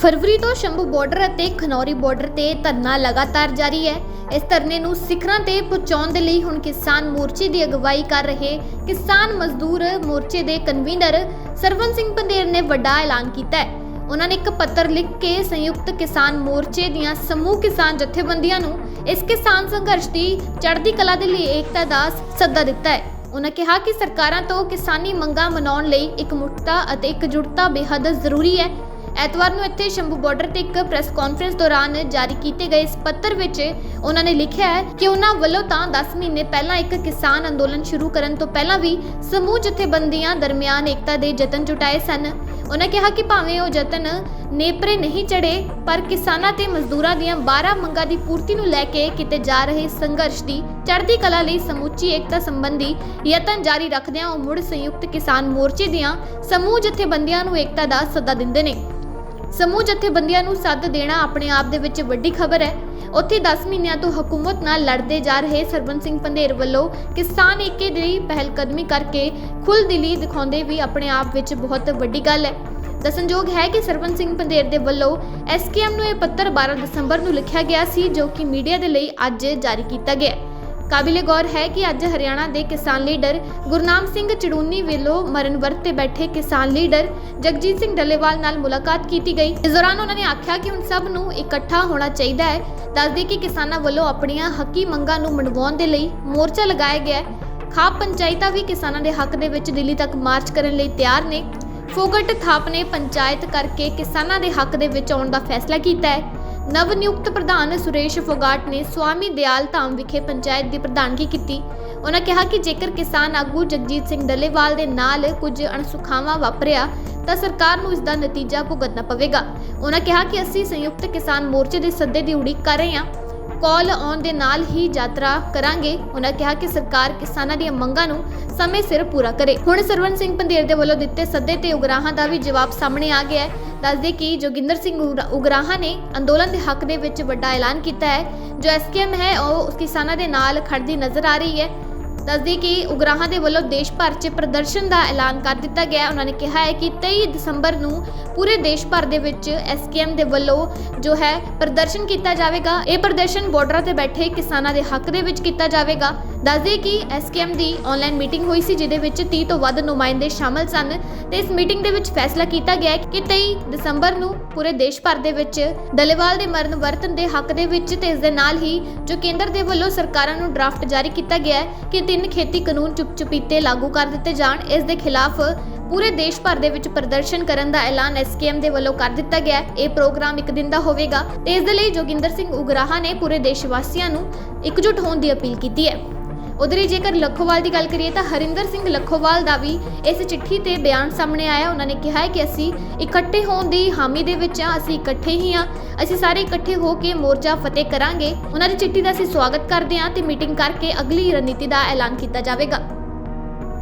ਫਰਵਰੀ ਤੋਂ ਸ਼ੰਭੂ ਬਾਰਡਰ ਅਤੇ ਖਨੌਰੀ ਬਾਰਡਰ ਤੇ ਧਰਨਾ ਲਗਾਤਾਰ ਜਾਰੀ ਹੈ। ਇਸ ਧਰਨੇ ਨੂੰ ਸਿਖਰਾਂ ਤੇ ਪਹੁੰਚਾਉਣ ਦੇ ਲਈ ਹੁਣ ਕਿਸਾਨ ਮੋਰਚੇ ਦੀ ਅਗਵਾਈ ਕਰ ਰਹੇ ਕਿਸਾਨ ਮਜ਼ਦੂਰ ਮੋਰਚੇ ਦੇ ਕਨਵੀਨਰ ਸਰਵਨ ਸਿੰਘ ਪੰਦੇਰ ਨੇ ਵੱਡਾ ਐਲਾਨ ਕੀਤਾ ਹੈ। ਉਹਨਾਂ ਨੇ ਇੱਕ ਪੱਤਰ ਲਿਖ ਕੇ ਸੰਯੁਕਤ ਕਿਸਾਨ ਮੋਰਚੇ ਦੀਆਂ ਸਮੂਹ ਕਿਸਾਨ ਜਥੇਬੰਦੀਆਂ ਨੂੰ ਇਸ ਕਿਸਾਨ ਸੰਘਰਸ਼ ਦੀ ਚੜ੍ਹਦੀ ਕਲਾ ਦੇ ਲਈ ਏਕਤਾ ਦਾ ਸੱਦਾ ਦਿੱਤਾ ਹੈ। ਉਹਨਾਂ ਕਿਹਾ ਕਿ ਸਰਕਾਰਾਂ ਤੋਂ ਕਿਸਾਨੀ ਮੰਗਾਂ ਮਨਾਉਣ ਲਈ ਇਕਮੁੱਠਤਾ ਅਤੇ ਇਕਜੁੱਟਤਾ ਬੇਹੱਦ ਜ਼ਰੂਰੀ ਹੈ। ਐਤਵਾਰ ਨੂੰ ਇੱਥੇ ਸ਼ੰਭੂ ਬਾਰਡਰ ਤੇ ਇੱਕ ਪ੍ਰੈਸ ਕਾਨਫਰੰਸ ਦੌਰਾਨ ਜਾਰੀ ਕੀਤੇ ਗਏ ਇਸ ਪੱਤਰ ਵਿੱਚ ਉਹਨਾਂ ਨੇ ਲਿਖਿਆ ਹੈ ਕਿ ਉਹਨਾਂ ਵੱਲੋਂ ਤਾਂ 10 ਮਹੀਨੇ ਪਹਿਲਾਂ ਇੱਕ ਕਿਸਾਨ ਅੰਦੋਲਨ ਸ਼ੁਰੂ ਕਰਨ ਤੋਂ ਪਹਿਲਾਂ ਵੀ ਸਮੂਹ ਜਥੇਬੰਦੀਆਂ ਦਰਮਿਆਨ ਏਕਤਾ ਦੇ ਯਤਨ ਜੁਟਾਏ ਸਨ। ਉਹਨਾਂ ਕਿਹਾ ਕਿ ਭਾਵੇਂ ਉਹ ਯਤਨ ਨੇਪਰੇ ਨਹੀਂ ਚੜੇ, ਪਰ ਕਿਸਾਨਾਂ ਤੇ ਮਜ਼ਦੂਰਾਂ ਦੀਆਂ 12 ਮੰਗਾਂ ਦੀ ਪੂਰਤੀ ਨੂੰ ਲੈ ਕੇ ਕੀਤੇ ਜਾ ਰਹੇ ਸੰਘਰਸ਼ ਦੀ ਚੜ੍ਹਦੀ ਕਲਾ ਲਈ ਸਮੁੱਚੀ ਏਕਤਾ ਸੰਬੰਧੀ ਯਤਨ ਜਾਰੀ ਰੱਖਦਿਆਂ ਉਹ ਮੁੜ ਸੰਯੁਕਤ ਕਿਸਾਨ ਮੋਰਚੇ ਦੀਆਂ ਸਮੂਹ ਜਥੇਬੰਦੀਆਂ ਨੂੰ ਏਕਤਾ ਦਾ ਸੱਦਾ ਦਿੰਦੇ ਨੇ। ਸਮੂਹ ਜਥੇਬੰਦੀਆਂ ਨੂੰ ਸੱਦ ਦੇਣਾ ਆਪਣੇ ਆਪ ਦੇ ਵਿੱਚ ਵੱਡੀ ਖਬਰ ਹੈ। ਉੱਥੇ 10 ਮਹੀਨਿਆਂ ਤੋਂ ਹਕੂਮਤ ਨਾਲ ਲੜਦੇ ਜਾ ਰਹੇ ਸਰਵਨ ਸਿੰਘ ਪੰਧੇਰ ਵੱਲੋਂ ਕਿਸਾਨ ਏਕੇ ਦੀ ਪਹਿਲਕਦਮੀ ਕਰਕੇ ਕਰਕੇ ਖੁੱਲ੍ਹਦਿਲੀ ਦਿਖਾਉਂਦੇ ਵੀ ਆਪਣੇ ਆਪ ਵਿੱਚ ਬਹੁਤ ਵੱਡੀ ਗੱਲ ਹੈ। ਦੱਸਣਯੋਗ ਹੈ ਕਿ ਸਰਵਨ ਸਿੰਘ ਪੰਧੇਰ ਦੇ ਵੱਲੋਂ ਐਸਕੇਐਮ ਨੂੰ ਇਹ ਪੱਤਰ 12 ਦਸੰਬਰ ਨੂੰ ਲਿਖਿਆ ਗਿਆ ਸੀ, ਜੋ ਕਿ ਮੀਡੀਆ ਦੇ ਲਈ ਅੱਜ ਜਾਰੀ ਕੀਤਾ ਗਿਆ ਹੈ। ਕਾਬਿਲੇ ਗੌਰ ਹੈ ਕਿ ਅੱਜ ਹਰਿਆਣਾ ਦੇ ਕਿਸਾਨ ਲੀਡਰ ਗੁਰਨਾਮ ਸਿੰਘ ਚੜੂਨੀ ਵੱਲੋਂ ਮਰਨ ਵਰਤ ਤੇ ਬੈਠੇ ਕਿਸਾਨ ਲੀਡਰ ਜਗਜੀਤ ਸਿੰਘ ਡੱਲੇਵਾਲ ਨਾਲ ਮੁਲਾਕਾਤ ਕੀਤੀ ਗਈ। ਇਸ ਦੌਰਾਨ ਉਹਨਾਂ ਨੇ ਆਖਿਆ ਕਿ ਹੁਣ ਸਭ ਨੂੰ ਇਕੱਠਾ ਹੋਣਾ ਚਾਹੀਦਾ ਹੈ। ਦੱਸਦੇ ਕਿ ਕਿਸਾਨਾਂ ਵੱਲੋਂ ਆਪਣੀਆਂ ਹੱਕੀ ਮੰਗਾਂ ਨੂੰ ਮਨਵਾਉਣ ਦੇ ਲਈ ਮੋਰਚਾ ਲਗਾਇਆ ਗਿਆ ਹੈ। ਖਾਪ ਪੰਚਾਇਤਾਂ ਵੀ ਕਿਸਾਨਾਂ ਦੇ ਹੱਕ ਦੇ ਵਿੱਚ ਦਿੱਲੀ ਤੱਕ ਮਾਰਚ ਕਰਨ ਲਈ ਤਿਆਰ ਨੇ। ਫੋਗਟ ਥਾਪ ਨੇ ਪੰਚਾਇਤ ਕਰਕੇ ਕਿਸਾਨਾਂ ਦੇ ਹੱਕ ਦੇ ਵਿੱਚ ਆਉਣ ਦਾ ਫੈਸਲਾ ਕੀਤਾ ਹੈ। ਨਵ ਨਿਯੁਕਤ ਪ੍ਰਧਾਨ ਸੁਰੇਸ਼ ਫੋਗਾਟ ਨੇ ਸਵਾਮੀ ਦਿਆਲ ਧਾਮ ਵਿਖੇ ਪੰਚਾਇਤ ਦੀ ਪ੍ਰਧਾਨਗੀ ਕੀਤੀ। ਉਹਨਾਂ ਕਿਹਾ ਕਿ ਜੇਕਰ ਕਿਸਾਨ ਆਗੂ ਜਗਜੀਤ ਸਿੰਘ ਡੱਲੇਵਾਲ ਦੇ ਨਾਲ ਕੁਝ ਅਣਸੁਖਾਵਾਂ ਵਾਪਰਿਆ, ਤਾਂ ਸਰਕਾਰ ਨੂੰ ਇਸ ਦਾ ਨਤੀਜਾ ਭੁਗਤਣਾ ਪਵੇਗਾ। ਉਹਨਾਂ ਕਿਹਾ ਕਿ ਅਸੀਂ ਸੰਯੁਕਤ ਕਿਸਾਨ ਮੋਰਚੇ ਦੇ ਸੱਦੇ ਦੀ ਉਡੀਕ ਕਰ ਰਹੇ ਹਾਂ। ਕਾਲ ਆਉਣ ਦੇ ਨਾਲ ਹੀ ਯਾਤਰਾ ਕਰਾਂਗੇ। ਉਹਨਾਂ ਕਿਹਾ ਕਿ ਸਰਕਾਰ ਕਿਸਾਨਾਂ ਦੀਆਂ ਮੰਗਾਂ ਨੂੰ ਸਮੇਂ ਸਿਰ ਪੂਰਾ ਕਰੇ। ਹੁਣ ਸਰਵਨ ਸਿੰਘ ਪੰਧੇਰ ਦੇ ਵੱਲੋਂ ਦਿੱਤੇ ਸੱਦੇ ਤੇ ਉਗਰਾਹਾਂ ਦਾ ਵੀ ਜਵਾਬ ਸਾਹਮਣੇ ਆ ਗਿਆ ਹੈ। ਦੱਸਦੇ ਕਿ ਜੋਗਿੰਦਰ ਸਿੰਘ ਉਗਰਾ- ਉਗਰਾਹਾਂ ਨੇ ਅੰਦੋਲਨ ਦੇ ਹੱਕ ਦੇ ਵਿੱਚ ਵੱਡਾ ਐਲਾਨ ਕੀਤਾ ਹੈ। ਜੋ ਐਸਕੇਐਮ ਹੈ, ਉਹ ਕਿਸਾਨਾਂ ਦੇ ਨਾਲ ਖੜਦੀ ਨਜ਼ਰ ਆ ਰਹੀ ਹੈ। ਦੱਸਦੀ ਕਿ ਉਗਰਾਹਾਂ ਦੇ ਵੱਲੋਂ ਦੇਸ਼ ਭਰ 'ਚ ਪ੍ਰਦਰਸ਼ਨ ਦਾ ਐਲਾਨ ਕਰ ਦਿੱਤਾ ਗਿਆ। ਉਹਨਾਂ ਨੇ ਕਿਹਾ ਹੈ ਕਿ 23 ਦਸੰਬਰ ਨੂੰ ਪੂਰੇ ਦੇਸ਼ ਭਰ ਦੇ ਵਿੱਚ ਐਸਕੇਐਮ ਦੇ ਵੱਲੋਂ ਜੋ ਹੈ ਪ੍ਰਦਰਸ਼ਨ ਕੀਤਾ ਜਾਵੇਗਾ। ਇਹ ਪ੍ਰਦਰਸ਼ਨ ਬਾਰਡਰਾਂ ਤੇ ਬੈਠੇ ਕਿਸਾਨਾਂ ਦੇ ਹੱਕ ਦੇ ਵਿੱਚ ਕੀਤਾ ਜਾਵੇਗਾ। ਦੱਸਦੇ ਕਿ ਐਸਕੇਐਮ ਦੀ ਆਨਲਾਈਨ ਮੀਟਿੰਗ ਹੋਈ ਸੀ, ਜਿਹਦੇ ਵਿੱਚ 30 ਤੋਂ ਵੱਧ ਨੁਮਾਇੰਦੇ ਸ਼ਾਮਲ ਸਨ ਤੇ ਇਸ ਮੀਟਿੰਗ ਦੇ ਵਿੱਚ ਫੈਸਲਾ ਕੀਤਾ ਗਿਆ ਕਿ 23 ਦਸੰਬਰ ਨੂੰ ਪੂਰੇ ਦੇਸ਼ ਭਰ ਦੇ ਵਿੱਚ ਡੱਲੇਵਾਲ ਦੇ ਮਰਨ ਵਰਤਨ ਦੇ ਹੱਕ ਦੇ ਵਿੱਚ ਤੇ ਇਸ ਦੇ ਨਾਲ ਹੀ ਜੋ ਕੇਂਦਰ ਦੇ ਵੱਲੋਂ ਸਰਕਾਰਾਂ ਨੂੰ ਡਰਾਫਟ ਜਾਰੀ ਕੀਤਾ ਗਿਆ ਹੈ ਕਿ ਤਿੰਨ ਖੇਤੀ ਕਾਨੂੰਨ ਚੁੱਪ-ਚੁਪੀਤੇ ਲਾਗੂ ਕਰ ਦਿੱਤੇ ਜਾਣ, ਇਸ ਦੇ ਖਿਲਾਫ ਪੂਰੇ ਦੇਸ਼ ਭਰ ਦੇ ਵਿੱਚ ਪ੍ਰਦਰਸ਼ਨ ਕਰਨ ਦਾ ਐਲਾਨ ਐਸਕੇਐਮ ਦੇ ਵੱਲੋਂ ਕਰ ਦਿੱਤਾ ਗਿਆ ਹੈ। ਇਹ ਪ੍ਰੋਗਰਾਮ ਇੱਕ ਦਿਨ ਦਾ ਹੋਵੇਗਾ ਤੇ ਇਸ ਦੇ ਲਈ ਜੋਗਿੰਦਰ ਸਿੰਘ ਉਗਰਾਹਾ ਨੇ ਪੂਰੇ ਦੇਸ਼ ਵਾਸੀਆਂ ਨੂੰ ਇਕਜੁੱਟ ਹੋਣ ਦੀ ਅਪੀਲ ਕੀਤੀ ਹੈ। ਉਧਰ ਹੀ ਜੇਕਰ ਲੱਖੋਵਾਲ ਦੀ ਗੱਲ ਕਰੀਏ ਤਾਂ ਹਰਿੰਦਰ ਸਿੰਘ ਲੱਖੋਵਾਲ ਦਾ ਵੀ ਇਸ ਚਿੱਠੀ ਤੇ ਬਿਆਨ ਸਾਹਮਣੇ ਆਇਆ। ਉਹਨਾਂ ਨੇ ਕਿਹਾ ਹੈ ਕਿ ਅਸੀਂ ਇਕੱਠੇ ਹੋਣ ਦੀ ਹਾਮੀ ਦੇ ਵਿੱਚ ਆ ਅਸੀਂ ਇਕੱਠੇ ਹੀ ਆ ਅਸੀਂ ਸਾਰੇ ਇਕੱਠੇ ਹੋ ਕੇ ਮੋਰਚਾ ਫਤਿਹ ਕਰਾਂਗੇ। ਉਹਨਾਂ ਦੀ ਚਿੱਠੀ ਦਾ ਅਸੀਂ ਸਵਾਗਤ ਕਰਦੇ ਹਾਂ ਤੇ ਮੀਟਿੰਗ ਕਰਕੇ ਅਗਲੀ ਰਣਨੀਤੀ ਦਾ ਐਲਾਨ ਕੀਤਾ ਜਾਵੇਗਾ।